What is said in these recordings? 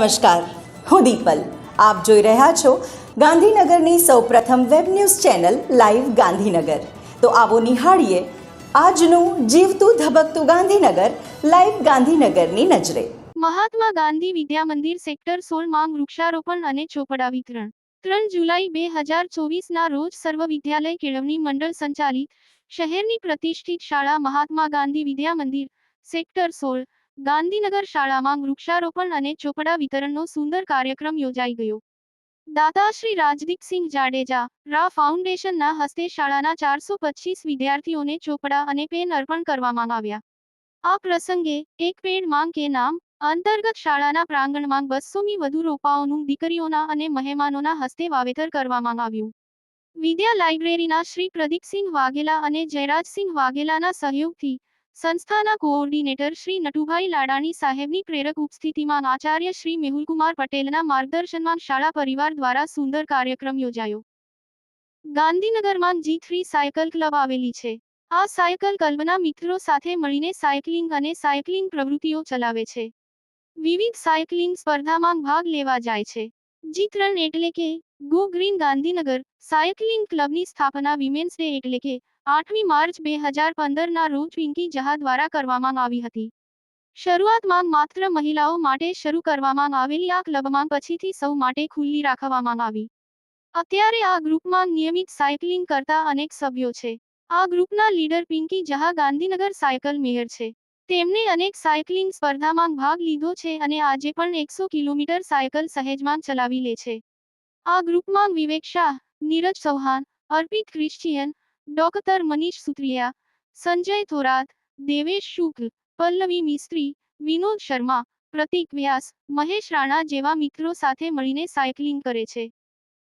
નમસ્કાર, હું દીપલ. આપ જોઈ રહ્યા છો ગાંધીનગરની સૌપ્રથમ web news channel live Gandhinagar. તો આવો નિહાળીએ આજનું જીવતું ધબકતું ગાંધીનગર, લાઈવ ગાંધીનગરની નજરે. મહાત્મા ગાંધી વિદ્યા મંદિર સેક્ટર સોળમાં વૃક્ષારોપણ અને ચોપડા વિતરણ. ત્રણ જુલાઈ બે હજાર ચોવીસના રોજ સર્વ વિદ્યાલય કેળવણી મંડળ સંચાલિત શહેરની પ્રતિષ્ઠિત શાળા મહાત્મા ગાંધી વિદ્યા મંદિર સેક્ટર સોળ. ગાંધીનગર શાળામાં વૃક્ષારોપણ અને ચોપડા વિતરણનો સુંદર કાર્યક્રમ યોજાઈ ગયો. દાતા રાજદીપસિંહ જાડેજા, રા ફાઉન્ડેશનના હસ્તે શાળાના ચારસો પચીસ વિદ્યાર્થીઓને ચોપડા અને પેન અર્પણ કરવામાં આવ્યા. આ પ્રસંગે, એક પેડ માંગ કે નામ, અંતર્ગત શાળાના પ્રાંગણમાં બસોમી વધુ રોપાઓનું દીકરીઓના અને મહેમાનોના હસ્તે વાવેતર કરવામાં આવ્યું. વિદ્યા લાઇબ્રેરીના શ્રી પ્રદીપસિંહ વાઘેલા અને જયરાજસિંહ વાઘેલાના સહયોગથી સંસ્થાના કોઓર્ડિનેટર શ્રી નટુભાઈ લાડાણી સાહેબની પ્રેરક ઉપસ્થિતિમાં આચાર્ય શ્રી મેહુલકુમાર પટેલના માર્ગદર્શનમાં શાળા પરિવાર દ્વારા સુંદર કાર્યક્રમ યોજાયો. ગાંધીનગરમાં જી થ્રી સાયકલ ક્લબ આવેલી છે. આ સાયકલ ક્લબના મિત્રો સાથે મળીને સાયકલિંગ અને સાયકલિંગ પ્રવૃત્તિઓ ચલાવે છે. વિવિધ સાયકલિંગ સ્પર્ધામાં ભાગ લેવા જાય છે. જી ત્રણ એટલે કે ગો ગ્રીન ગાંધીનગર સાયકલિંગ ક્લબની સ્થાપના વિમેન્સ ડે એટલે કે આઠમી માર્ચ બે હજાર પંદરના રોજ પિંકી જહા દ્વારા કરવામાં આવી હતી. શરૂઆતમાં માત્ર મહિલાઓ માટે શરૂ કરવામાં આવેલી આ ક્લબમાં પછીથી સૌ માટે ખુલ્લી રાખવામાં આવી. અત્યારે આ ગ્રુપમાં નિયમિત સાયકલિંગ કરતા અનેક સભ્યો છે. આ ગ્રુપના leader Pinky Jaha Gandhinagar cycle mayor છે. તેમણે અનેક સાયકલિંગ સ્પર્ધામાં ભાગ લીધો છે અને આજે પણ એકસો કિલોમીટર સાયકલ સહેજમાં ચલાવી લે છે. આ ગ્રુપમાં વિવેક શાહ, નીરજ ચૌહાણ, અર્પિત ક્રિશ્ચિયન, ડોક્ટર મનીષ સુત્રિયા, સંજય થોરાત, દેવેશ શુક્લ, પલ્લવી મિસ્ત્રી, વિનોદ શર્મા, પ્રતિક વ્યાસ, મહેશ રાણા જેવા મિત્રો સાથે મળીને સાયકલિંગ કરે છે.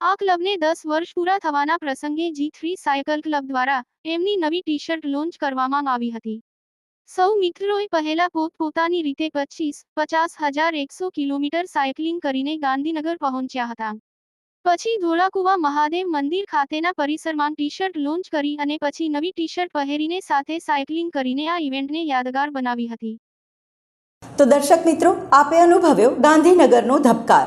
આ ક્લબને દસ વર્ષ પૂરા થવાના પ્રસંગે જી થ્રી સાયકલ ક્લબ દ્વારા એમની નવી ટી શર્ટ લોન્ચ કરવામાં આવી હતી. સૌ મિત્રોએ પહેલા પોતપોતાની રીતે પચીસ, પચાસ હજાર એકસો કિલોમીટર સાયકલિંગ કરીને ગાંધીનગર પહોંચ્યા હતા. પછી ધોળાકુવા મહાદેવ મંદિર ખાતેના પરિસરમાં ટી શર્ટ લોન્ચ કરી અને પછી નવી ટી શર્ટ પહેરીને સાથે સાયકલિંગ કરીને આ ઇવેન્ટને યાદગાર બનાવી હતી. તો દર્શક મિત્રો, આપે અનુભવ્યો ગાંધીનગરનો ધબકાર.